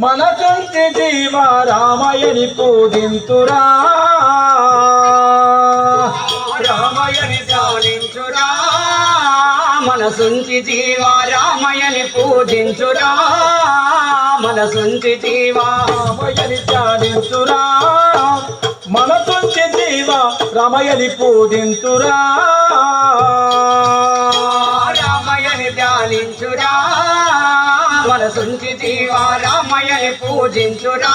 మన కంటి జీవ రామయని పూజింతురా రామయని ధ్యానించురా. మనసుంచి జీవ రామయని పూజించురా. మనసుంచి జీవ రామయని ధ్యానింతురా మన చుంటి జీవ రామయని పూజింతురా రామయని ధ్యానించురా. మనసుంచి జీవా రామయని పూజించురా.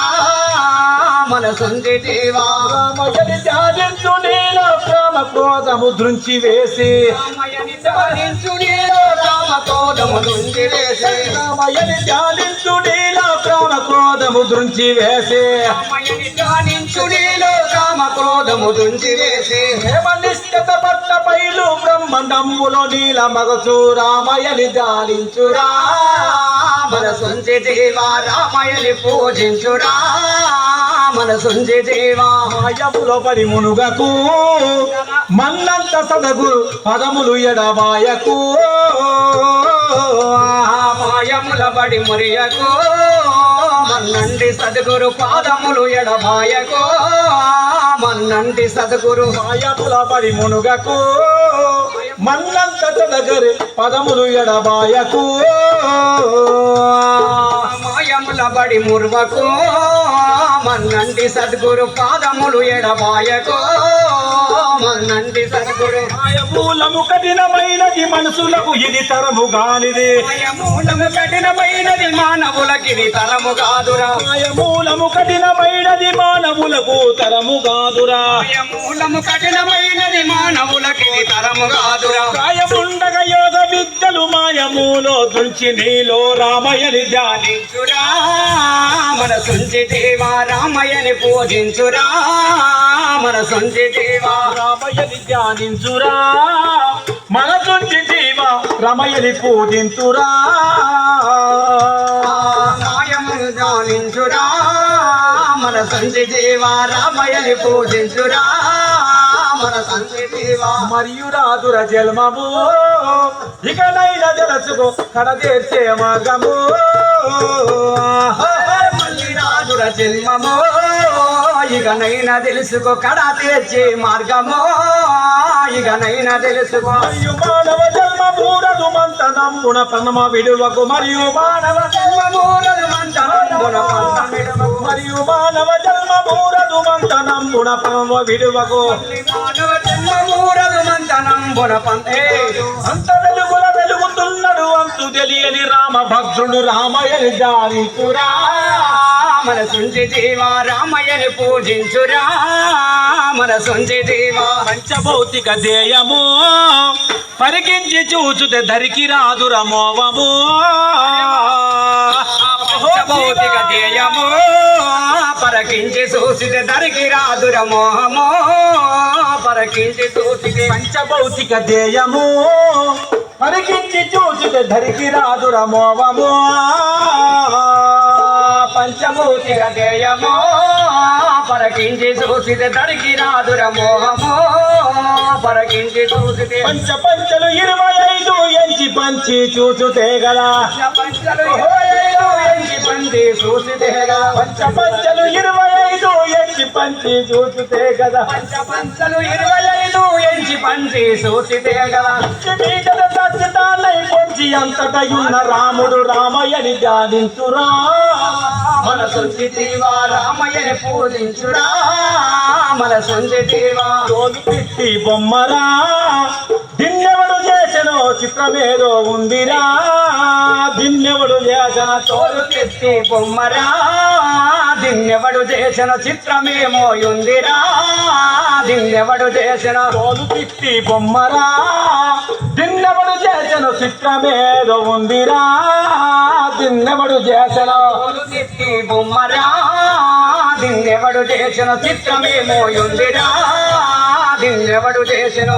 మనసుంచి జీవా రామయని ధ్యానించు నీలో ప్రేమ క్రోధము దృంచి వేసి. రామయని ధ్యానించు నీలో రామకోదము నుంచి వేసే. రామయని ధ్యానించు నీలో ప్రేమ క్రోధము దృంచి వేసి. రామయని ధ్యానించు వేసే. హేమనిష్టత పట్ల పైలు బ్రహ్మండములో నీల మగసు రామయని దానించురా మనసుంచి దేవా రామయని పూజించురా మనసుంచి దేవా మాయములో పడి మునుగకు మన్నంత సదగురు పదములు ఎడబాయకు మాయముల బడి మురియకు మన్నండి సద్గురు పాదములు ఎడబాయకు మన్నండి సద్గురు మాయముల పడి మునుగకు మన్నంత సదగరు పదములు ఎడబాయకు. మాయముల బడి ముర్వకు మన్నండి సద్గురు పాదములు ఎడబాయకు. మన్నండి సద్గురు మాయమూలము కఠినమైనది మనసులకు ఇది తరము గానిది మాయమూలము కఠినమైనది మానవులకిది తరము కాదురా మాయమూలము కఠినమైనది మానవులకు తరము కాదురా మాయమూలము కఠినమైనది మానవులకిది తరము కాదురా కాయముండగ యోగ విద్యలు మాయమూలో తుంచి నీలో రామయని ధ్యాని పూజించురా మనసుంచి దేవా రామయ్యని పూజించురా. మనసుంచి దేవా రామయని ధ్యానించురా మన తుంచి జీవ రమయని పూజింతురా మాయమును ధ్యానించురా. మనసుంచి దేవా రామయ్యని పూజించురా. మనసుంచి మరియు రాదుర జన్మము. ఇకనైనా జలచుకో కడదేర్చే మార్గము. మళ్ళీ రాజుల జన్మము. ఇకనైనా తెలుసుకో కడా తీర్చే మార్గము. ఇకనైనా తెలుసుకో. మరియు మానవ జన్మ మూడదు మంత నమ్మున పనమ విడువకు మరియు మానవ జన్మమూలలు మంటనంబున పంతమిడమగు మరియు మానవ జన్మ మూడదు మంత నమ్మున పనమ విడువకు. మానవ జన్మమూరలు మంతనంబున పంతే అంత వెలుగుల వెలుగుతున్నాడు అంతు తెలియని రామ భద్రుడు రామయని జానితురా మన సుంచి దేవా రామయ్యని పూజించురా. మన సుంచి దేవా పంచభౌతిక దేయము పరికించి చూచుతే ధరికి రాదు రమోవము భౌతిక ధ్యేయము. పరకించి చూసితే దరికి రాదు రమోహము పరకించి చూసితే పంచభౌతిక దేయము పరికించి చూచుతే ధరికి రాదు రమోవము పంచభౌతిక ధ్యేయము పరకించి చూసితే దరికి రాదుర మోహము పరకించి చూసితే పంచ పంచలు ఇరవై ఐదు ఎంచి పంచి చూచుతే గదా. పంచలు ఎంచి పంచి చూసితే గల పంచ పంచలు ఇరవై ఐదు ఎంచి పంచి చూచుతే గదా. పంచ పంచలు ఇరవై ఐదు ఎంచి పంచి చూసితే సత్యతానై పొంచి అంతటయున్న రాముడు రామయ్యని ధ్యానించురా. మనసు సుంచితివా రామయ్యని పూజించురా మన సుంచితివా తోలు తిట్టి బొమ్మరా దిన్నెవడు చేసెనో చిత్రమేదో ఉందిరా. దిన్నెవడు చేసిన తోలు తెత్తి బొమ్మరా దిన్నెవడు చేసిన చిత్రమేమో ఉందిరా. దిన్నెవడు చేసిన తోలు తిట్టి బొమ్మరా దిన్నెవడు చేసిన చిత్రమేదో ఉందిరా. దిన్నెవడు చేసిన? బొమ్మరా దిన్నెవడు చేసిన చిత్రమేమో ఉందిరా దిన్నెవడు చేసిన?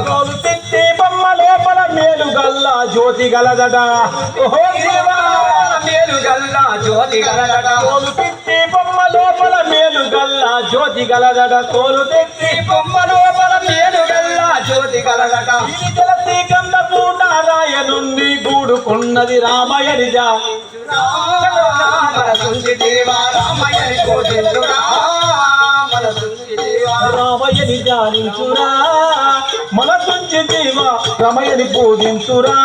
తిట్టి బొమ్మ లోపల మేలు గల్లా జ్యోతి గలదట. ఓహో. మేలు గల్లా జ్యోతి తోలు తిట్టి బొమ్మ లోపల మేలు గల్లా జ్యోతి గలదట. తోలు తిట్టి బొమ్మ లోపల మేలు గల్లా జ్యోతి గలడట ఇది తెలిసి గంధపు నారాయణుణ్ణి గూడుకున్నది రామయనిజ మనసుంచి దేవ రామయ్యని పూజించురా మనసుంచి దేవ రామయ్యని ధ్యానించురా. మన తుంచి జీవ రమయని పూజించురా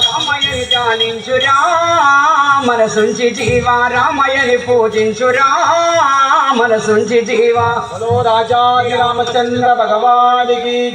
రామయ్యని ధ్యానించురా. మనసుంచి జీవ రామయ్యని పూజించురా. మనసుంచి జీవ రాజా రామచంద్ర భగవానికి